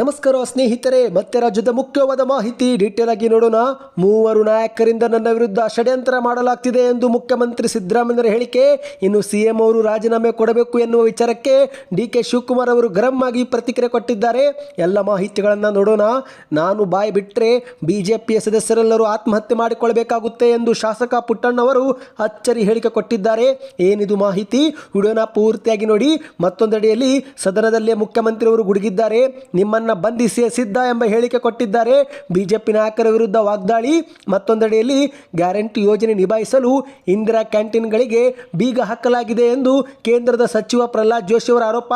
ನಮಸ್ಕಾರ ಸ್ನೇಹಿತರೆ, ಮತ್ತೆ ರಾಜ್ಯದ ಮುಖ್ಯವಾದ ಮಾಹಿತಿ ಡೀಟೇಲ್ ಆಗಿ ನೋಡೋಣ. ಮೂವರು ನಾಯಕರಿಂದ ನನ್ನ ವಿರುದ್ಧ ಷಡ್ಯಂತ್ರ ಮಾಡಲಾಗ್ತಿದೆ ಎಂದು ಮುಖ್ಯಮಂತ್ರಿ ಸಿದ್ದರಾಮಯ್ಯರ ಹೇಳಿಕೆ. ಇನ್ನು ಸಿಎಂ ಅವರು ರಾಜೀನಾಮೆ ಕೊಡಬೇಕು ಎನ್ನುವ ವಿಚಾರಕ್ಕೆ ಡಿ ಕೆ ಶಿವಕುಮಾರ್ ಅವರು ಗರಂ ಆಗಿ ಪ್ರತಿಕ್ರಿಯೆ ಕೊಟ್ಟಿದ್ದಾರೆ. ಎಲ್ಲ ಮಾಹಿತಿಗಳನ್ನು ನೋಡೋಣ. ನಾನು ಬಾಯಿ ಬಿಟ್ಟರೆ ಬಿಜೆಪಿಯ ಸದಸ್ಯರೆಲ್ಲರೂ ಆತ್ಮಹತ್ಯೆ ಮಾಡಿಕೊಳ್ಳಬೇಕಾಗುತ್ತೆ ಎಂದು ಶಾಸಕ ಪುಟ್ಟಣ್ಣವರು ಅಚ್ಚರಿ ಹೇಳಿಕೆ ಕೊಟ್ಟಿದ್ದಾರೆ. ಏನಿದು ಮಾಹಿತಿ? ವಿಡಿಯೋನ ಪೂರ್ತಿಯಾಗಿ ನೋಡಿ. ಮತ್ತೊಂದೆಡೆಯಲ್ಲಿ ಸದನದಲ್ಲೇ ಮುಖ್ಯಮಂತ್ರಿಯವರು ಗುಡುಗಿದ್ದಾರೆ. ನಿಮ್ಮನ್ನ ಬಂಧಿಸಿ ಸಿದ್ಧ ಎಂಬ ಹೇಳಿಕೆ ಕೊಟ್ಟಿದ್ದಾರೆ. ಬಿಜೆಪಿ ನಾಯಕರ ವಿರುದ್ಧ ವಾಗ್ದಾಳಿ. ಮತ್ತೊಂದೆಡೆಯಲ್ಲಿ ಗ್ಯಾರಂಟಿ ಯೋಜನೆ ನಿಭಾಯಿಸಲು ಇಂದಿರಾ ಕ್ಯಾಂಟೀನ್ಗಳಿಗೆ ಬೀಗ ಹಾಕಲಾಗಿದೆ ಎಂದು ಕೇಂದ್ರದ ಸಚಿವ ಪ್ರಹ್ಲಾದ್ ಜೋಶಿ ಅವರ ಆರೋಪ.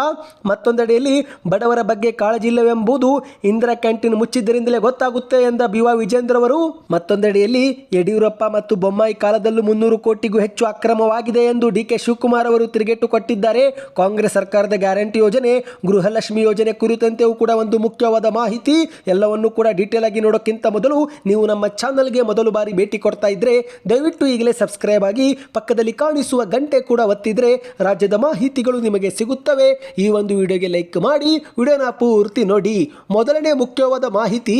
ಮತ್ತೊಂದೆಡೆಯಲ್ಲಿ ಬಡವರ ಬಗ್ಗೆ ಕಾಳಜಿ ಇಲ್ಲವೆಂಬುದು ಇಂದಿರಾ ಕ್ಯಾಂಟೀನ್ ಮುಚ್ಚಿದ್ದರಿಂದಲೇ ಗೊತ್ತಾಗುತ್ತೆ ಎಂದ ಬಿ ವಿಜೇಂದ್ರ ಅವರು. ಮತ್ತೊಂದೆಡೆಯಲ್ಲಿ ಯಡಿಯೂರಪ್ಪ ಮತ್ತು ಬೊಮ್ಮಾಯಿ ಕಾಲದಲ್ಲೂ ಮುನ್ನೂರು ಕೋಟಿಗೂ ಹೆಚ್ಚು ಅಕ್ರಮವಾಗಿದೆ ಎಂದು ಡಿ ಕೆ ಶಿವಕುಮಾರ್ ಅವರು ತಿರುಗೇಟು ಕೊಟ್ಟಿದ್ದಾರೆ. ಕಾಂಗ್ರೆಸ್ ಸರ್ಕಾರದ ಗ್ಯಾರಂಟಿ ಯೋಜನೆ, ಗೃಹಲಕ್ಷ್ಮಿ ಯೋಜನೆ ಕುರಿತಂತೆಯೂ ಕೂಡ ಒಂದು ಮುಖ್ಯವಾದ ಮಾಹಿತಿ. ಎಲ್ಲವನ್ನು ಕೂಡ ಡೀಟೇಲ್ ಆಗಿ ನೋಡೋಕ್ಕಿಂತ ಮೊದಲು ನೀವು ನಮ್ಮ ಚಾನಲ್ಗೆ ಮೊದಲು ಬಾರಿ ಭೇಟಿ ಕೊಡ್ತಾ ಇದ್ರೆ, ದಯವಿಟ್ಟು ಈಗಲೇ ಸಬ್ಸ್ಕ್ರೈಬ್ ಆಗಿ ಪಕ್ಕದಲ್ಲಿ ಕಾಣಿಸುವ ಗಂಟೆ ಕೂಡ ಒತ್ತಿದ್ರೆ ರಾಜ್ಯದ ಮಾಹಿತಿಗಳು ನಿಮಗೆ ಸಿಗುತ್ತವೆ. ಈ ಒಂದು ವಿಡಿಯೋಗೆ ಲೈಕ್ ಮಾಡಿ, ವಿಡಿಯೋನ ಪೂರ್ತಿ ನೋಡಿ. ಮೊದಲನೇ ಮುಖ್ಯವಾದ ಮಾಹಿತಿ,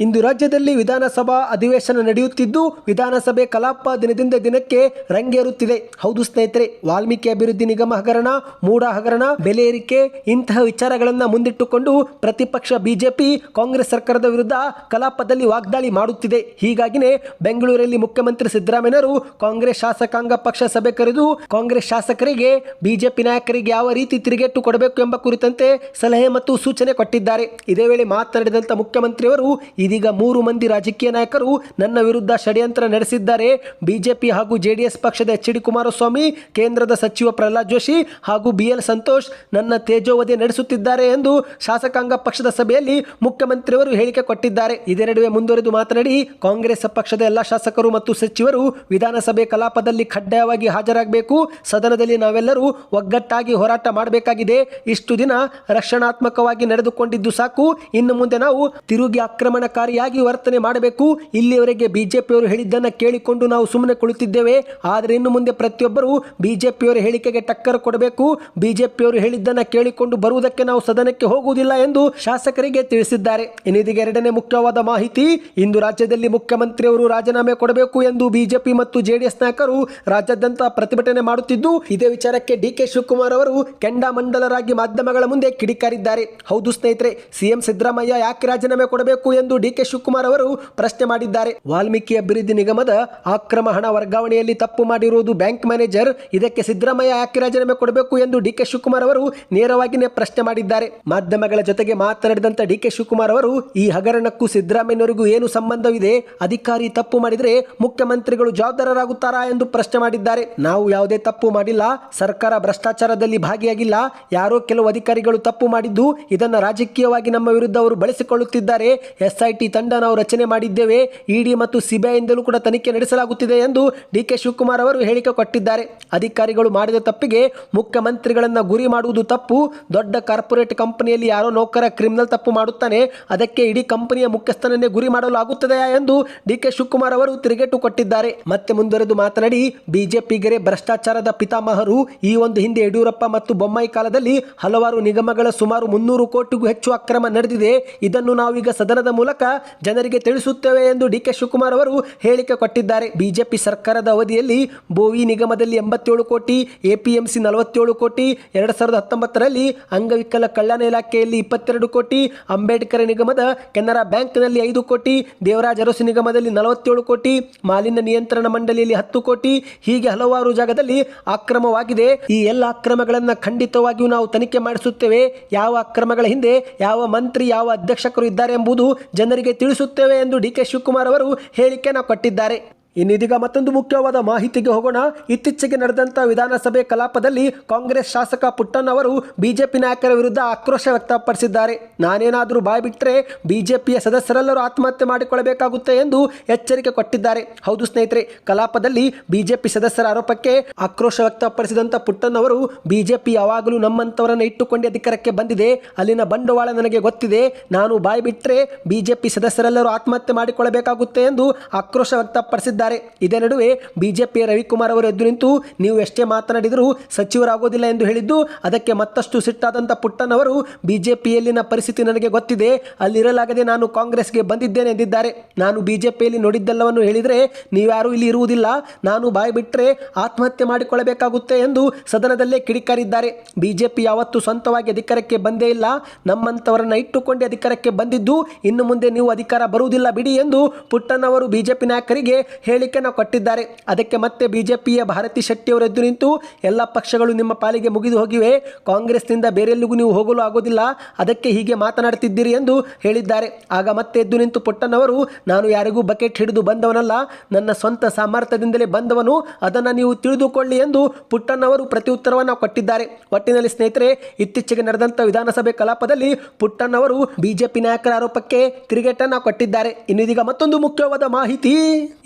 ಇಂದು ರಾಜ್ಯದಲ್ಲಿ ವಿಧಾನಸಭಾ ಅಧಿವೇಶನ ನಡೆಯುತ್ತಿದ್ದು, ವಿಧಾನಸಭೆ ಕಲಾಪ ದಿನದಿಂದ ದಿನಕ್ಕೆ ರಂಗೇರುತ್ತಿದೆ. ಹೌದು ಸ್ನೇಹಿತರೆ, ವಾಲ್ಮೀಕಿ ಅಭಿವೃದ್ಧಿ ನಿಗಮ ಹಗರಣ ಮೂಡ ಹಗರಣ, ಬೆಲೆ ಏರಿಕೆ, ಇಂತಹ ವಿಚಾರಗಳನ್ನ ಮುಂದಿಟ್ಟುಕೊಂಡು ಪ್ರತಿಪಕ್ಷ ಬಿಜೆಪಿ, ಕಾಂಗ್ರೆಸ್ ಸರ್ಕಾರದ ವಿರುದ್ಧ ಕಲಾಪದಲ್ಲಿ ವಾಗ್ದಾಳಿ ಮಾಡುತ್ತಿದೆ. ಹೀಗಾಗಿನೇ ಬೆಂಗಳೂರಲ್ಲಿ ಮುಖ್ಯಮಂತ್ರಿ ಸಿದ್ದರಾಮಯ್ಯರು ಕಾಂಗ್ರೆಸ್ ಶಾಸಕಾಂಗ ಪಕ್ಷ ಸಭೆ ಕರೆದು ಕಾಂಗ್ರೆಸ್ ಶಾಸಕರಿಗೆ, ಬಿಜೆಪಿ ನಾಯಕರಿಗೆ ಯಾವ ರೀತಿ ತಿರುಗೇಟು ಕೊಡಬೇಕು ಎಂಬ ಕುರಿತಂತೆ ಸಲಹೆ ಮತ್ತು ಸೂಚನೆ ಕೊಟ್ಟಿದ್ದಾರೆ. ಇದೇ ವೇಳೆ ಮಾತನಾಡಿದಂಥ ಮುಖ್ಯಮಂತ್ರಿಯವರು, ಇದೀಗ ಮೂರು ಮಂದಿ ರಾಜಕೀಯ ನಾಯಕರು ನನ್ನ ವಿರುದ್ಧ ಷಡ್ಯಂತ್ರ ನಡೆಸಿದ್ದಾರೆ. ಬಿಜೆಪಿ ಹಾಗೂ ಜೆಡಿಎಸ್ ಪಕ್ಷದ ಎಚ್ ಡಿ ಕುಮಾರಸ್ವಾಮಿ, ಕೇಂದ್ರದ ಸಚಿವ ಪ್ರಹ್ಲಾದ್ ಜೋಶಿ ಹಾಗೂ ಬಿಎಲ್ ಸಂತೋಷ್ ನನ್ನ ತೇಜೋವಧೆ ನಡೆಸುತ್ತಿದ್ದಾರೆ ಎಂದು ಶಾಸಕಾಂಗ ಪಕ್ಷದ ಸಭೆಯಲ್ಲಿ ಮುಖ್ಯಮಂತ್ರಿಯವರು ಹೇಳಿಕೆ ಕೊಟ್ಟಿದ್ದಾರೆ. ಇದೇ ನಡುವೆ ಮುಂದುವರೆದು ಮಾತನಾಡಿ, ಕಾಂಗ್ರೆಸ್ ಪಕ್ಷದ ಎಲ್ಲ ಶಾಸಕರು ಮತ್ತು ಸಚಿವರು ವಿಧಾನಸಭೆ ಕಲಾಪದಲ್ಲಿ ಕಡ್ಡಾಯವಾಗಿ ಹಾಜರಾಗಬೇಕು. ಸದನದಲ್ಲಿ ನಾವೆಲ್ಲರೂ ಒಗ್ಗಟ್ಟಾಗಿ ಹೋರಾಟ ಮಾಡಬೇಕಾಗಿದೆ. ಇಷ್ಟು ದಿನ ರಕ್ಷಣಾತ್ಮಕವಾಗಿ ನಡೆದುಕೊಂಡಿದ್ದು ಸಾಕು. ಇನ್ನು ಮುಂದೆ ನಾವು ತಿರುಗಿ ಆಕ್ರಮಣಕಾರಿಯಾಗಿ ವರ್ತನೆ ಮಾಡಬೇಕು. ಇಲ್ಲಿಯವರೆಗೆ ಬಿಜೆಪಿಯವರು ಹೇಳಿದ್ದನ್ನು ಕೇಳಿಕೊಂಡು ನಾವು ಸುಮ್ಮನೆ ಕುಳಿತಿದ್ದೇವೆ. ಆದರೆ ಇನ್ನು ಮುಂದೆ ಪ್ರತಿಯೊಬ್ಬರು ಬಿಜೆಪಿಯವರ ಹೇಳಿಕೆಗೆ ಟಕ್ಕರ್ ಕೊಡಬೇಕು. ಬಿಜೆಪಿಯವರು ಹೇಳಿದ್ದನ್ನು ಕೇಳಿಕೊಂಡು ಬರುವುದಕ್ಕೆ ನಾವು ಸದನಕ್ಕೆ ಹೋಗುವುದಿಲ್ಲ ಎಂದು ಶಾಸಕರಿಗೆ ತಿಳಿಸಿದ್ದಾರೆ. ಇನ್ನಿದಿಗೆ ಎರಡನೇ ಮುಖ್ಯವಾದ ಮಾಹಿತಿ, ಇಂದು ರಾಜ್ಯದಲ್ಲಿ ಮುಖ್ಯಮಂತ್ರಿಯವರು ರಾಜೀನಾಮೆ ಕೊಡಬೇಕು ಎಂದು ಬಿಜೆಪಿ ಮತ್ತು ಜೆಡಿಎಸ್ ನಾಯಕರು ರಾಜ್ಯಾದ್ಯಂತ ಪ್ರತಿಭಟನೆ ಮಾಡುತ್ತಿದ್ದು, ಇದೇ ವಿಚಾರಕ್ಕೆ ಡಿ ಕೆ ಶಿವಕುಮಾರ್ ಅವರು ಕೆಂಡಾಮಂಡಲರಾಗಿ ಮಾಧ್ಯಮಗಳ ಮುಂದೆ ಕಿಡಿಕಾರಿದ್ದಾರೆ. ಹೌದು ಸ್ನೇಹಿತರೆ, ಸಿಎಂ ಸಿದ್ದರಾಮಯ್ಯ ಯಾಕೆ ರಾಜೀನಾಮೆ ಕೊಡಬೇಕು ಎಂದು ಡಿ ಕೆ ಶಿವಕುಮಾರ್ ಅವರು ಪ್ರಶ್ನೆ ಮಾಡಿದ್ದಾರೆ. ವಾಲ್ಮೀಕಿ ಅಭಿವೃದ್ಧಿ ನಿಗಮದ ಅಕ್ರಮ ಹಣ ವರ್ಗಾವಣೆಯಲ್ಲಿ ತಪ್ಪು ಮಾಡಿರುವುದು ಬ್ಯಾಂಕ್ ಮ್ಯಾನೇಜರ್, ಇದಕ್ಕೆ ಸಿದ್ದರಾಮಯ್ಯ ಯಾಕೆ ರಾಜೀನಾಮೆ ಕೊಡಬೇಕು ಎಂದು ಡಿ ಕೆ ಶಿವಕುಮಾರ್ ಅವರು ನೇರವಾಗಿಯೇ ಪ್ರಶ್ನೆ ಮಾಡಿದ್ದಾರೆ. ಮಾಧ್ಯಮಗಳ ಜೊತೆಗೆ ಮಾತನಾಡಿದಂತ ಡಿ ಕೆ ಶಿವಕುಮಾರ್ ಅವರು, ಈ ಹಗರಣಕ್ಕೂ ಸಿದ್ದರಾಮಯ್ಯನವರಿಗೂ ಏನು ಸಂಬಂಧವಿದೆ? ಅಧಿಕಾರಿ ತಪ್ಪು ಮಾಡಿದರೆ ಮುಖ್ಯಮಂತ್ರಿಗಳು ಜವಾಬ್ದಾರರಾಗುತ್ತಾರಾ ಎಂದು ಪ್ರಶ್ನೆ ಮಾಡಿದ್ದಾರೆ. ನಾವು ಯಾವುದೇ ತಪ್ಪು ಮಾಡಿಲ್ಲ. ಸರ್ಕಾರ ಭ್ರಷ್ಟಾಚಾರದಲ್ಲಿ ಭಾಗಿಯಾಗಿಲ್ಲ. ಯಾರೋ ಕೆಲವು ಅಧಿಕಾರಿಗಳು ತಪ್ಪು ಮಾಡಿದ್ದು, ಇದನ್ನು ರಾಜಕೀಯವಾಗಿ ನಮ್ಮ ವಿರುದ್ಧ ಅವರು ಬಳಸಿಕೊಳ್ಳುತ್ತಿದ್ದಾರೆ. ಎಸ್ಐಟಿ ತಂಡ ನಾವು ರಚನೆ ಮಾಡಿದ್ದೇವೆ. ಇಡಿ ಮತ್ತು ಸಿಬಿಐಯಿಂದಲೂ ಕೂಡ ತನಿಖೆ ನಡೆಸಲಾಗುತ್ತಿದೆ ಎಂದು ಡಿ ಕೆ ಶಿವಕುಮಾರ್ ಅವರು ಹೇಳಿಕೆ ಕೊಟ್ಟಿದ್ದಾರೆ. ಅಧಿಕಾರಿಗಳು ಮಾಡಿದ ತಪ್ಪಿಗೆ ಮುಖ್ಯಮಂತ್ರಿಗಳನ್ನ ಗುರಿ ಮಾಡುವುದು ತಪ್ಪು. ದೊಡ್ಡ ಕಾರ್ಪೊರೇಟ್ ಕಂಪನಿಯಲ್ಲಿ ಯಾರೋ ನೌಕರ, ಕ್ರಿಮಿನಲ್ ತಪ್ಪು ಮಾಡುತ್ತಾನೆ, ಅದಕ್ಕೆ ಇಡೀ ಕಂಪನಿಯ ಮುಖ್ಯಸ್ಥನನ್ನೇ ಗುರಿ ಮಾಡಲು ಆಗುತ್ತದೆಯಾ ಎಂದು ಡಿ ಕೆ ಶಿವಕುಮಾರ್ ಅವರು ತಿರುಗೇಟು ಕೊಟ್ಟಿದ್ದಾರೆ. ಮತ್ತೆ ಮುಂದುವರೆದು ಮಾತನಾಡಿ ಬಿಜೆಪಿಗರೇ ಭ್ರಷ್ಟಾಚಾರದ ಪಿತಾಮಹರು ಈ ಒಂದು ಹಿಂದೆ ಯಡಿಯೂರಪ್ಪ ಮತ್ತು ಬೊಮ್ಮಾಯಿ ಕಾಲದಲ್ಲಿ ಹಲವಾರು ನಿಗಮಗಳ ಸುಮಾರು ಮುನ್ನೂರು ಕೋಟಿಗೂ ಹೆಚ್ಚು ಅಕ್ರಮ ನಡೆದಿದೆ. ಇದನ್ನು ನಾವೀಗ ಸದನದ ಮೂಲಕ ಜನರಿಗೆ ತಿಳಿಸುತ್ತೇವೆ ಎಂದು ಡಿ ಕೆ ಶಿವಕುಮಾರ್ ಅವರು ಹೇಳಿಕೆ ಕೊಟ್ಟಿದ್ದಾರೆ. ಬಿಜೆಪಿ ಸರ್ಕಾರದ ಅವಧಿಯಲ್ಲಿ ಬೋವಿ ನಿಗಮದಲ್ಲಿ ಎಂಬತ್ತೇಳು ಕೋಟಿ, ಎಪಿಎಂಸಿ ನಲವತ್ತೇಳು ಕೋಟಿ, ಎರಡು ಸಾವಿರದ ಹತ್ತೊಂಬತ್ತರಲ್ಲಿ ಅಂಗವಿಕಲ ಕಲ್ಯಾಣ ಇಲಾಖೆಯಲ್ಲಿ ಇಪ್ಪತ್ತೆರಡು ಕೋಟಿ, ಅಂಬೇಡ್ಕರ್ ನಿಗಮದ ಕೆನರಾ ಬ್ಯಾಂಕ್ನಲ್ಲಿ ಐದು ಕೋಟಿ, ದೇವರಾಜ್ ಅರಸು ನಿಗಮದಲ್ಲಿ ನಲವತ್ತೇಳು ಕೋಟಿ, ಮಾಲಿನ್ಯ ನಿಯಂತ್ರಣ ಮಂಡಳಿಯಲ್ಲಿ ಹತ್ತು ಕೋಟಿ, ಹೀಗೆ ಹಲವಾರು ಜಾಗದಲ್ಲಿ ಅಕ್ರಮವಾಗಿದೆ. ಈ ಎಲ್ಲ ಅಕ್ರಮಗಳನ್ನು ಖಂಡಿತವಾಗಿಯೂ ನಾವು ತನಿಖೆ ಮಾಡಿಸುತ್ತೇವೆ. ಯಾವ ಅಕ್ರಮಗಳ ಹಿಂದೆ ಯಾವ ಮಂತ್ರಿ, ಯಾವ ಅಧ್ಯಕ್ಷಕರು ಇದ್ದಾರೆ ಎಂಬುದು ಜನರಿಗೆ ತಿಳಿಸುತ್ತೇವೆ ಎಂದು ಡಿ ಕೆ ಶಿವಕುಮಾರ್ ಅವರು ಹೇಳಿಕೆಯನ್ನು ಕೊಟ್ಟಿದ್ದಾರೆ. ಇನ್ನಿದೀಗ ಮತ್ತೊಂದು ಮುಖ್ಯವಾದ ಮಾಹಿತಿಗೆ ಹೋಗೋಣ. ಇತ್ತೀಚೆಗೆ ನಡೆದಂಥ ವಿಧಾನಸಭೆ ಕಲಾಪದಲ್ಲಿ ಕಾಂಗ್ರೆಸ್ ಶಾಸಕ ಪುಟ್ಟಣ್ಣ ಅವರು ಬಿಜೆಪಿ ನಾಯಕರ ವಿರುದ್ಧ ಆಕ್ರೋಶ ವ್ಯಕ್ತಪಡಿಸಿದ್ದಾರೆ. ನಾನೇನಾದರೂ ಬಾಯ್ಬಿಟ್ರೆ ಬಿಜೆಪಿಯ ಸದಸ್ಯರೆಲ್ಲರೂ ಆತ್ಮಹತ್ಯೆ ಮಾಡಿಕೊಳ್ಳಬೇಕಾಗುತ್ತೆ ಎಂದು ಎಚ್ಚರಿಕೆ ಕೊಟ್ಟಿದ್ದಾರೆ. ಹೌದು ಸ್ನೇಹಿತರೆ, ಕಲಾಪದಲ್ಲಿ ಬಿಜೆಪಿ ಸದಸ್ಯರ ಆರೋಪಕ್ಕೆ ಆಕ್ರೋಶ ವ್ಯಕ್ತಪಡಿಸಿದಂಥ ಪುಟ್ಟಣ್ಣವರು ಬಿಜೆಪಿ ಯಾವಾಗಲೂ ನಮ್ಮಂಥವರನ್ನು ಇಟ್ಟುಕೊಂಡು ಅಧಿಕಾರಕ್ಕೆ ಬಂದಿದೆ. ಅಲ್ಲಿನ ಬಂಡವಾಳ ನನಗೆ ಗೊತ್ತಿದೆ. ನಾನು ಬಾಯ್ಬಿಟ್ರೆ ಬಿಜೆಪಿ ಸದಸ್ಯರೆಲ್ಲರೂ ಆತ್ಮಹತ್ಯೆ ಮಾಡಿಕೊಳ್ಳಬೇಕಾಗುತ್ತೆ ಎಂದು ಆಕ್ರೋಶ ವ್ಯಕ್ತಪಡಿಸಿದ್ದಾರೆ. ಹೇಳಿದ್ದಾರೆ ಇದೇ ನಡುವೆ ಬಿಜೆಪಿಯ ರವಿಕುಮಾರ್ ಅವರು ಎದ್ದು ನಿಂತು ನೀವು ಎಷ್ಟೇ ಮಾತನಾಡಿದರೂ ಸಚಿವರಾಗೋದಿಲ್ಲ ಎಂದು ಹೇಳಿದ್ದು, ಅದಕ್ಕೆ ಮತ್ತಷ್ಟು ಸಿಟ್ಟಾದಂಥ ಪುಟ್ಟನವರು ಬಿಜೆಪಿಯಲ್ಲಿನ ಪರಿಸ್ಥಿತಿ ನನಗೆ ಗೊತ್ತಿದೆ. ಅಲ್ಲಿರಲಾಗದೆ ನಾನು ಕಾಂಗ್ರೆಸ್ಗೆ ಬಂದಿದ್ದೇನೆ ಎಂದಿದ್ದಾರೆ. ನಾನು ಬಿಜೆಪಿಯಲ್ಲಿ ನೋಡಿದ್ದೆಲ್ಲವನ್ನು ಹೇಳಿದರೆ ನೀವ್ಯಾರೂ ಇಲ್ಲಿ ಇರುವುದಿಲ್ಲ. ನಾನು ಬಾಯಿ ಬಿಟ್ಟರೆ ಆತ್ಮಹತ್ಯೆ ಮಾಡಿಕೊಳ್ಳಬೇಕಾಗುತ್ತೆ ಎಂದು ಸದನದಲ್ಲೇ ಕಿಡಿಕಾರಿದ್ದಾರೆ. ಬಿಜೆಪಿ ಯಾವತ್ತೂ ಸ್ವಂತವಾಗಿ ಅಧಿಕಾರಕ್ಕೆ ಬಂದೇ ಇಲ್ಲ. ನಮ್ಮಂಥವರನ್ನ ಇಟ್ಟುಕೊಂಡು ಅಧಿಕಾರಕ್ಕೆ ಬಂದಿದ್ದು, ಇನ್ನು ಮುಂದೆ ನೀವು ಅಧಿಕಾರ ಬರುವುದಿಲ್ಲ ಬಿಡಿ ಎಂದು ಪುಟ್ಟನವರು ಬಿಜೆಪಿ ನಾಯಕರಿಗೆ ಹೇಳಿಕೆಯನ್ನು ಕೊಟ್ಟಿದ್ದಾರೆ. ಅದಕ್ಕೆ ಮತ್ತೆ ಬಿಜೆಪಿಯ ಭಾರತಿ ಶೆಟ್ಟಿಯವರು ಎದ್ದು ನಿಂತು ಎಲ್ಲ ಪಕ್ಷಗಳು ನಿಮ್ಮ ಪಾಲಿಗೆ ಮುಗಿದು ಹೋಗಿವೆ. ಕಾಂಗ್ರೆಸ್ನಿಂದ ಬೇರೆಲ್ಲಿಗೂ ನೀವು ಹೋಗಲು ಆಗೋದಿಲ್ಲ. ಅದಕ್ಕೆ ಹೀಗೆ ಮಾತನಾಡ್ತಿದ್ದೀರಿ ಎಂದು ಹೇಳಿದ್ದಾರೆ. ಆಗ ಮತ್ತೆ ಎದ್ದು ನಿಂತು ಪುಟ್ಟನವರು ನಾನು ಯಾರಿಗೂ ಬಕೆಟ್ ಹಿಡಿದು ಬಂದವನಲ್ಲ. ನನ್ನ ಸ್ವಂತ ಸಾಮರ್ಥ್ಯದಿಂದಲೇ ಬಂದವನು. ಅದನ್ನು ನೀವು ತಿಳಿದುಕೊಳ್ಳಿ ಎಂದು ಪುಟ್ಟಣ್ಣವರು ಪ್ರತ್ಯುತ್ತರವನ್ನು ಕೊಟ್ಟಿದ್ದಾರೆ. ಒಟ್ಟಿನಲ್ಲಿ ಸ್ನೇಹಿತರೆ, ಇತ್ತೀಚೆಗೆ ನಡೆದಂಥ ವಿಧಾನಸಭೆ ಕಲಾಪದಲ್ಲಿ ಪುಟ್ಟಣ್ಣವರು ಬಿಜೆಪಿ ನಾಯಕರ ಆರೋಪಕ್ಕೆ ತಿರುಗೇಟನ್ನು ಕೊಟ್ಟಿದ್ದಾರೆ. ಇನ್ನು ಇದೀಗ ಮತ್ತೊಂದು ಮುಖ್ಯವಾದ ಮಾಹಿತಿ.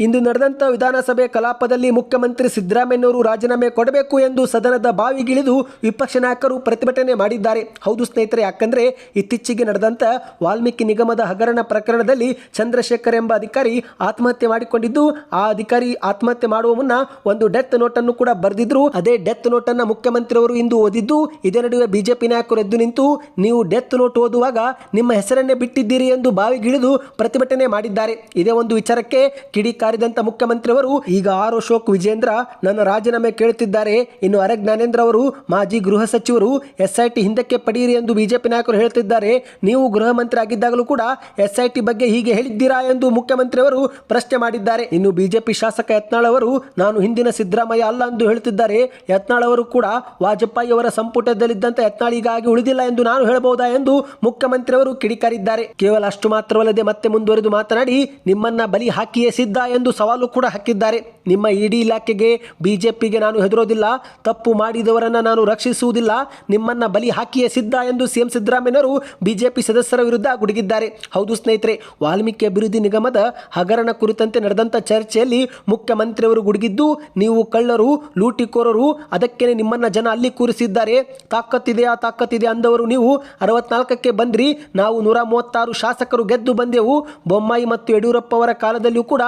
ಇಂದು ನಡೆದಂಥ ವಿಧಾನಸಭೆ ಕಲಾಪದಲ್ಲಿ ಮುಖ್ಯಮಂತ್ರಿ ಸಿದ್ದರಾಮಯ್ಯನವರು ರಾಜೀನಾಮೆ ಕೊಡಬೇಕು ಎಂದು ಸದನದ ಬಾವಿಗಿಳಿದು ವಿಪಕ್ಷ ನಾಯಕರು ಪ್ರತಿಭಟನೆ ಮಾಡಿದ್ದಾರೆ. ಹೌದು ಸ್ನೇಹಿತರೆ, ಯಾಕಂದ್ರೆ ಇತ್ತೀಚೆಗೆ ನಡೆದಂಥ ವಾಲ್ಮೀಕಿ ನಿಗಮದ ಹಗರಣ ಪ್ರಕರಣದಲ್ಲಿ ಚಂದ್ರಶೇಖರ್ ಎಂಬ ಅಧಿಕಾರಿ ಆತ್ಮಹತ್ಯೆ ಮಾಡಿಕೊಂಡಿದ್ದು, ಆ ಅಧಿಕಾರಿ ಆತ್ಮಹತ್ಯೆ ಮಾಡುವ ಮುನ್ನ ಒಂದು ಡೆತ್ ನೋಟನ್ನು ಕೂಡ ಬರೆದಿದ್ರು. ಅದೇ ಡೆತ್ ನೋಟನ್ನು ಮುಖ್ಯಮಂತ್ರಿಯವರು ಇಂದು ಓದಿದ್ದು, ಇದೇ ನಡುವೆ ಬಿಜೆಪಿ ನಾಯಕರು ಎದ್ದು ನಿಂತು, ನೀವು ಡೆತ್ ನೋಟ್ ಓದುವಾಗ ನಿಮ್ಮ ಹೆಸರನ್ನೇ ಬಿಟ್ಟಿದ್ದೀರಿ ಎಂದು ಬಾವಿಗಿಳಿದು ಪ್ರತಿಭಟನೆ ಮಾಡಿದ್ದಾರೆ. ಇದೇ ಒಂದು ವಿಚಾರಕ್ಕೆ ಮುಖ್ಯಮಂತ್ರಿಯವರು ಈಗ ಆರ್ ಅಶೋಕ್ ವಿಜೇಂದ್ರ ನನ್ನ ರಾಜೀನಾಮೆ ಕೇಳುತ್ತಿದ್ದಾರೆ. ಇನ್ನು ಅರೆ ಜ್ಞಾನೇಂದ್ರ ಅವರು ಮಾಜಿ ಗೃಹ ಸಚಿವರು ಎಸ್ಐಟಿ ಹಿಂದಕ್ಕೆ ಪಡೆಯಿರಿ ಎಂದು ಬಿಜೆಪಿ ನಾಯಕರು ಹೇಳುತ್ತಿದ್ದಾರೆ ನೀವು ಗೃಹ ಮಂತ್ರಿ ಆಗಿದ್ದಾಗಲೂ ಕೂಡ ಎಸ್ಐಟಿ ಬಗ್ಗೆ ಹೀಗೆ ಹೇಳಿದ್ದೀರಾ ಎಂದು ಮುಖ್ಯಮಂತ್ರಿಯವರು ಪ್ರಶ್ನೆ ಮಾಡಿದ್ದಾರೆ. ಇನ್ನು ಬಿಜೆಪಿ ಶಾಸಕ ಯತ್ನಾಳ್ ಅವರು ನಾನು ಹಿಂದಿನ ಸಿದ್ದರಾಮಯ್ಯ ಅಲ್ಲ ಎಂದು ಹೇಳುತ್ತಿದ್ದಾರೆ ಯತ್ನಾಳ್ ಅವರು ಕೂಡ ವಾಜಪೇಯಿ ಅವರ ಸಂಪುಟದಲ್ಲಿದ್ದಂತ ಯತ್ನಾಳ್ ಈಗಾಗಿ ಉಳಿದಿಲ್ಲ ಎಂದು ನಾನು ಹೇಳಬಹುದಾ ಎಂದು ಮುಖ್ಯಮಂತ್ರಿಯವರು ಕಿಡಿಕಾರಿದ್ದಾರೆ. ಕೇವಲ ಅಷ್ಟು ಮಾತ್ರವಲ್ಲದೆ ಮತ್ತೆ ಮುಂದುವರೆದು ಮಾತನಾಡಿ ನಿಮ್ಮನ್ನ ಬಲಿ ಹಾಕಿಯೇ ಸಿದ್ಧ ಎಂದು ಸವಾಲು ಕೂಡ ಹಾಕಿದ್ದಾರೆ. ನಿಮ್ಮ ಇಡಿ ಇಲಾಖೆಗೆ, ಬಿಜೆಪಿಗೆ ನಾನು ಹೆದರೋದಿಲ್ಲ. ತಪ್ಪು ಮಾಡಿದವರನ್ನ ನಾನು ರಕ್ಷಿಸುವುದಿಲ್ಲ. ನಿಮ್ಮನ್ನ ಬಲಿ ಹಾಕಿಯೇ ಸಿದ್ಧ ಎಂದು ಸಿಎಂ ಸಿದ್ದರಾಮಯ್ಯನವರು ಬಿಜೆಪಿ ಸದಸ್ಯರ ವಿರುದ್ಧ ಗುಡುಗಿದ್ದಾರೆ. ಹೌದು ಸ್ನೇಹಿತರೆ, ವಾಲ್ಮೀಕಿ ಅಭಿವೃದ್ಧಿ ನಿಗಮದ ಹಗರಣ ಕುರಿತಂತೆ ನಡೆದಂತ ಚರ್ಚೆಯಲ್ಲಿ ಮುಖ್ಯಮಂತ್ರಿಯವರು ಗುಡುಗಿದ್ದು, ನೀವು ಕಳ್ಳರು, ಲೂಟಿಕೋರರು ಅದಕ್ಕೇ ನಿಮ್ಮನ್ನ ಜನ ಅಲ್ಲಿ ಕೂರಿಸಿದ್ದಾರೆ. ತಾಕತ್ತಿದೆ, ಆ ತಾಕತ್ತಿದೆ ಅಂದವರು ನೀವು. ಅರವತ್ನಾಲ್ಕಕ್ಕೆ ಬಂದ್ರಿ, ನಾವು ನೂರ ಮೂವತ್ತಾರು ಶಾಸಕರು ಗೆದ್ದು ಬಂದೆವು. ಬೊಮ್ಮಾಯಿ ಮತ್ತು ಯಡಿಯೂರಪ್ಪ ಅವರ ಕಾಲದಲ್ಲಿಯೂ ಕೂಡ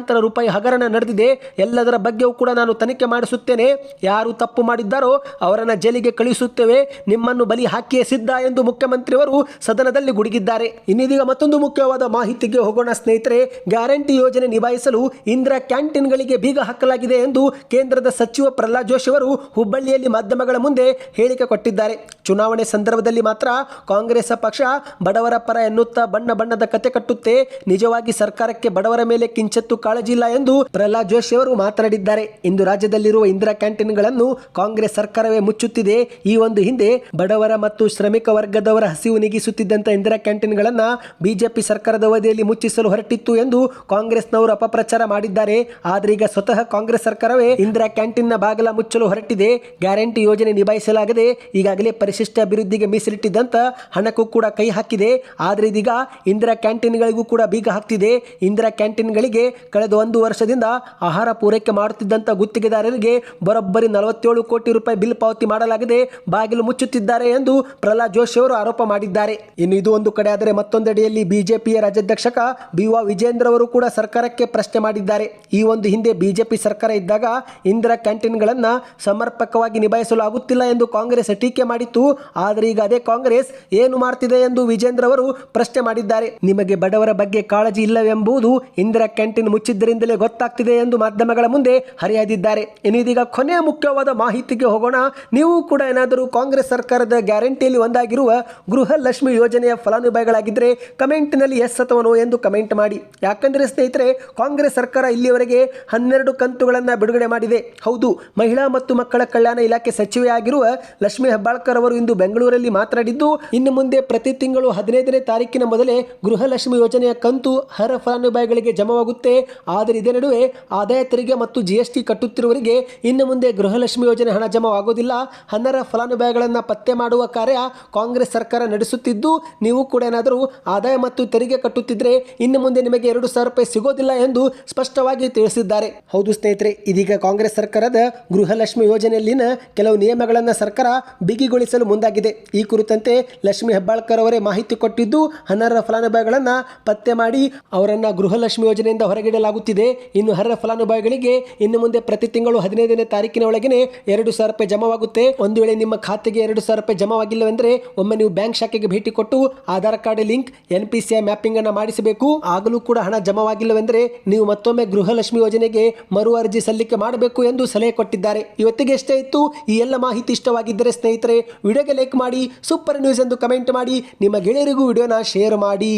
ಕೋಟ್ಯಾಂತರ ರೂಪಾಯಿ ಹಗರಣ ನಡೆದಿದೆ. ಎಲ್ಲದರ ಬಗ್ಗೆಯೂ ಕೂಡ ನಾನು ತನಿಖೆ ಮಾಡಿಸುತ್ತೇನೆ. ಯಾರು ತಪ್ಪು ಮಾಡಿದ್ದಾರೋ ಅವರನ್ನು ಜೈಲಿಗೆ ಕಳುಹಿಸುತ್ತೇವೆ ನಿಮ್ಮನ್ನು ಬಲಿ ಹಾಕಿಯೇ ಸಿದ್ಧ ಎಂದು ಮುಖ್ಯಮಂತ್ರಿಯವರು ಸದನದಲ್ಲಿ ಗುಡುಗಿದ್ದಾರೆ. ಇನ್ನಿದೀಗ ಮತ್ತೊಂದು ಮುಖ್ಯವಾದ ಮಾಹಿತಿಗೆ ಹೋಗೋಣ ಸ್ನೇಹಿತರೆ. ಗ್ಯಾರಂಟಿ ಯೋಜನೆ ನಿಭಾಯಿಸಲು ಇಂದಿರಾ ಕ್ಯಾಂಟೀನ್ಗಳಿಗೆ ಬೀಗ ಹಾಕಲಾಗಿದೆ ಎಂದು ಕೇಂದ್ರದ ಸಚಿವ ಪ್ರಹ್ಲಾದ್ ಜೋಶಿ ಅವರು ಹುಬ್ಬಳ್ಳಿಯಲ್ಲಿ ಮಾಧ್ಯಮಗಳ ಮುಂದೆ ಹೇಳಿಕೆ ಕೊಟ್ಟಿದ್ದಾರೆ. ಚುನಾವಣೆ ಸಂದರ್ಭದಲ್ಲಿ ಮಾತ್ರ ಕಾಂಗ್ರೆಸ್ ಪಕ್ಷ ಬಡವರ ಪರ ಎನ್ನುತ್ತಾ ಬಣ್ಣ ಬಣ್ಣದ ಕತೆ ಕಟ್ಟುತ್ತೆ. ನಿಜವಾಗಿ ಸರ್ಕಾರಕ್ಕೆ ಬಡವರ ಮೇಲೆ ಕಿಂಚತ್ತು ಕಾಳಜಿ ಇಲ್ಲ ಎಂದು ಪ್ರಹ್ಲಾದ್ ಜೋಶಿ ಅವರು ಮಾತನಾಡಿದ್ದಾರೆ. ಇಂದು ರಾಜ್ಯದಲ್ಲಿರುವ ಇಂದಿರಾ ಕ್ಯಾಂಟೀನ್ಗಳನ್ನು ಕಾಂಗ್ರೆಸ್ ಸರ್ಕಾರವೇ ಮುಚ್ಚುತ್ತಿದೆ. ಈ ಒಂದು ಹಿಂದೆ ಬಡವರ ಮತ್ತು ಶ್ರಮಿಕ ವರ್ಗದವರ ಹಸಿವು ನೀಗಿಸುತ್ತಿದ್ದಂಥ ಇಂದಿರಾ ಕ್ಯಾಂಟೀನ್ಗಳನ್ನು ಬಿಜೆಪಿ ಸರ್ಕಾರದ ಅವಧಿಯಲ್ಲಿ ಮುಚ್ಚಿಸಲು ಹೊರಟಿತ್ತು ಎಂದು ಕಾಂಗ್ರೆಸ್ನವರು ಅಪಪ್ರಚಾರ ಮಾಡಿದ್ದಾರೆ. ಆದರೆ ಈಗ ಸ್ವತಃ ಕಾಂಗ್ರೆಸ್ ಸರ್ಕಾರವೇ ಇಂದಿರಾ ಕ್ಯಾಂಟೀನ್ನ ಬಾಗಿಲ ಮುಚ್ಚಲು ಹೊರಟಿದೆ. ಗ್ಯಾರಂಟಿ ಯೋಜನೆ ನಿಭಾಯಿಸಲಾಗದೆ ಈಗಾಗಲೇ ಪರಿಶಿಷ್ಟ ಅಭಿವೃದ್ಧಿಗೆ ಮೀಸಲಿಟ್ಟಿದ್ದಂಥ ಹಣಕ್ಕೂ ಕೂಡ ಕೈ ಹಾಕಿದೆ. ಆದರೆ ಇದೀಗ ಇಂದಿರಾ ಕ್ಯಾಂಟೀನ್ಗಳಿಗೂ ಕೂಡ ಬೀಗ ಹಾಕ್ತಿದೆ. ಇಂದಿರಾ ಕ್ಯಾಂಟೀನ್ಗಳಿಗೆ ಕಳೆದ ಒಂದು ವರ್ಷದಿಂದ ಆಹಾರ ಪೂರೈಕೆ ಮಾಡುತ್ತಿದ್ದಂಥ ಗುತ್ತಿಗೆದಾರರಿಗೆ ಬರೋಬ್ಬರಿ ನಲವತ್ತೇಳು ಕೋಟಿ ರೂಪಾಯಿ ಬಿಲ್ ಪಾವತಿ ಮಾಡಲಾಗಿದೆ. ಬಾಗಿಲು ಮುಚ್ಚುತ್ತಿದ್ದಾರೆ ಎಂದು ಪ್ರಹ್ಲಾದ್ ಜೋಶಿ ಅವರು ಆರೋಪ ಮಾಡಿದ್ದಾರೆ. ಇನ್ನು ಇದು ಒಂದು ಕಡೆ ಆದರೆ ಮತ್ತೊಂದೆಡೆಯಲ್ಲಿ ಬಿಜೆಪಿಯ ರಾಜ್ಯಾಧ್ಯಕ್ಷಕ ಬಿ ವಾ ವಿಜೇಂದ್ರ ಅವರು ಕೂಡ ಸರ್ಕಾರಕ್ಕೆ ಪ್ರಶ್ನೆ ಮಾಡಿದ್ದಾರೆ. ಈ ಒಂದು ಹಿಂದೆ ಬಿಜೆಪಿ ಸರ್ಕಾರ ಇದ್ದಾಗ ಇಂದಿರಾ ಕ್ಯಾಂಟೀನ್ಗಳನ್ನು ಸಮರ್ಪಕವಾಗಿ ನಿಭಾಯಿಸಲು ಆಗುತ್ತಿಲ್ಲ ಎಂದು ಕಾಂಗ್ರೆಸ್ ಟೀಕೆ ಮಾಡಿತ್ತು. ಆದರೆ ಈಗ ಅದೇ ಕಾಂಗ್ರೆಸ್ ಏನು ಮಾಡ್ತಿದೆ ಎಂದು ವಿಜೇಂದ್ರ ಅವರು ಪ್ರಶ್ನೆ ಮಾಡಿದ್ದಾರೆ. ನಿಮಗೆ ಬಡವರ ಬಗ್ಗೆ ಕಾಳಜಿ ಇಲ್ಲವೆಂಬುದು ಇಂದಿರಾ ಕ್ಯಾಂಟೀನ್ ಮುಚ್ಚಿದ್ದರಿಂದಲೇ ಗೊತ್ತಾಗ್ತಿದೆ ಎಂದು ಮಾಧ್ಯಮಗಳ ಮುಂದೆ ಹರಿಯದಿದ್ದಾರೆ. ಇನ್ನಿದೀಗ ಕೊನೆಯ ಮುಖ್ಯವಾದ ಮಾಹಿತಿಗೆ ಹೋಗೋಣ. ನೀವು ಕೂಡ ಏನಾದರೂ ಕಾಂಗ್ರೆಸ್ ಸರ್ಕಾರದ ಗ್ಯಾರಂಟಿಯಲ್ಲಿ ಒಂದಾಗಿರುವ ಗೃಹ ಲಕ್ಷ್ಮಿ ಯೋಜನೆಯ ಫಲಾನುಭವಿಗಳಾಗಿದ್ದರೆ ಕಮೆಂಟ್ನಲ್ಲಿ ಎಸ್ ಅಥವಾ ನೋ ಎಂದು ಕಮೆಂಟ್ ಮಾಡಿ. ಯಾಕಂದರೆ ಸ್ನೇಹಿತರೆ, ಕಾಂಗ್ರೆಸ್ ಸರ್ಕಾರ ಇಲ್ಲಿಯವರೆಗೆ ಹನ್ನೆರಡು ಕಂತುಗಳನ್ನು ಬಿಡುಗಡೆ ಮಾಡಿದೆ. ಹೌದು, ಮಹಿಳಾ ಮತ್ತು ಮಕ್ಕಳ ಕಲ್ಯಾಣ ಇಲಾಖೆ ಸಚಿವೆಯಾಗಿರುವ ಲಕ್ಷ್ಮಿ ಹೆಬ್ಬಾಳ್ಕರ್ ಅವರು ಇಂದು ಬೆಂಗಳೂರಲ್ಲಿ ಮಾತನಾಡಿದ್ದು, ಇನ್ನು ಮುಂದೆ ಪ್ರತಿ ತಿಂಗಳು ಹದಿನೈದನೇ ತಾರೀಕಿನ ಮೊದಲೇ ಗೃಹಲಕ್ಷ್ಮಿ ಯೋಜನೆಯ ಕಂತು ಅರ್ಹ ಫಲಾನುಭವಿಗಳಿಗೆ ಜಮವಾಗುತ್ತೆ. ಆದರೆ ಇದೇ ನಡುವೆ ಆದಾಯ ತೆರಿಗೆ ಮತ್ತು ಜಿಎಸ್ಟಿ ಕಟ್ಟುತ್ತಿರುವವರಿಗೆ ಇನ್ನು ಮುಂದೆ ಗೃಹಲಕ್ಷ್ಮಿ ಯೋಜನೆ ಹಣ ಜಮವಾಗುವುದಿಲ್ಲ ಹನ್ನರ ಫಲಾನುಭವಿಗಳನ್ನು ಪತ್ತೆ ಮಾಡುವ ಕಾರ್ಯ ಕಾಂಗ್ರೆಸ್ ಸರ್ಕಾರ ನಡೆಸುತ್ತಿದ್ದು, ನೀವು ಕೂಡ ಏನಾದರೂ ಆದಾಯ ಮತ್ತು ತೆರಿಗೆ ಕಟ್ಟುತ್ತಿದ್ದರೆ ಇನ್ನು ಮುಂದೆ ನಿಮಗೆ ಎರಡು ಸಾವಿರ ರೂಪಾಯಿ ಸಿಗೋದಿಲ್ಲ ಎಂದು ಸ್ಪಷ್ಟವಾಗಿ ತಿಳಿಸಿದ್ದಾರೆ. ಹೌದು ಸ್ನೇಹಿತರೆ, ಇದೀಗ ಕಾಂಗ್ರೆಸ್ ಸರ್ಕಾರದ ಗೃಹಲಕ್ಷ್ಮಿ ಯೋಜನೆಯಲ್ಲಿನ ಕೆಲವು ನಿಯಮಗಳನ್ನು ಸರ್ಕಾರ ಬಿಗಿಗೊಳಿಸಲು ಮುಂದಾಗಿದೆ. ಈ ಕುರಿತಂತೆ ಲಕ್ಷ್ಮಿ ಹೆಬ್ಬಾಳ್ಕರ್ ಅವರೇ ಮಾಹಿತಿ ಕೊಟ್ಟಿದ್ದು ಅನರ್ಹ ಫಲಾನುಭವಿಗಳನ್ನು ಪತ್ತೆ ಮಾಡಿ ಅವರನ್ನು ಗೃಹಲಕ್ಷ್ಮಿ ಯೋಜನೆಯಿಂದ ಹೊರಗಿಡಲು ಎನ್ನಲಾಗುತ್ತಿದೆ ಇನ್ನು ಅರ್ಹ ಫಲಾನುಭವಿಗಳಿಗೆ ಇನ್ನು ಮುಂದೆ ಪ್ರತಿ ತಿಂಗಳು ಹದಿನೈದನೇ ತಾರೀಕಿನ ಒಳಗೇನೆ ಎರಡು ಸಾವಿರ ರೂಪಾಯಿ ಜಮಾವಾಗುತ್ತೆ. ಒಂದು ವೇಳೆ ನಿಮ್ಮ ಖಾತೆಗೆ ಎರಡು ಸಾವಿರ ರೂಪಾಯಿ ಜಮಾವಾಗಿಲ್ಲವೆಂದ್ರೆ ಒಮ್ಮೆ ನೀವು ಬ್ಯಾಂಕ್ ಶಾಖೆಗೆ ಭೇಟಿ ಕೊಟ್ಟು Aadhaar card link, N P mapping ಅನ್ನು ಮಾಡಿಸಬೇಕು. ಆಗಲೂ ಕೂಡ ಹಣ ಜಮಾವಾಗಿಲ್ಲವೆಂದ್ರೆ ನೀವು ಮತ್ತೊಮ್ಮೆ ಗೃಹಲಕ್ಷ್ಮಿ ಯೋಜನೆಗೆ ಮರು ಅರ್ಜಿ ಸಲ್ಲಿಕೆ ಮಾಡಬೇಕು ಎಂದು ಸಲಹೆ ಕೊಟ್ಟಿದ್ದಾರೆ. ಇವತ್ತಿಗೆ ಎಷ್ಟೇ ಇತ್ತು, ಈ ಎಲ್ಲ ಮಾಹಿತಿ ಇಷ್ಟವಾಗಿದ್ದರೆ ಸ್ನೇಹಿತರೆ, ವಿಡಿಯೋಗೆ ಲೈಕ್ ಮಾಡಿ, ಸೂಪರ್ ನ್ಯೂಸ್ ಎಂದು ಕಮೆಂಟ್ ಮಾಡಿ, ನಿಮ್ಮ ಗೆಳೆಯರಿಗೂ ವಿಡಿಯೋನ ಶೇರ್ ಮಾಡಿ.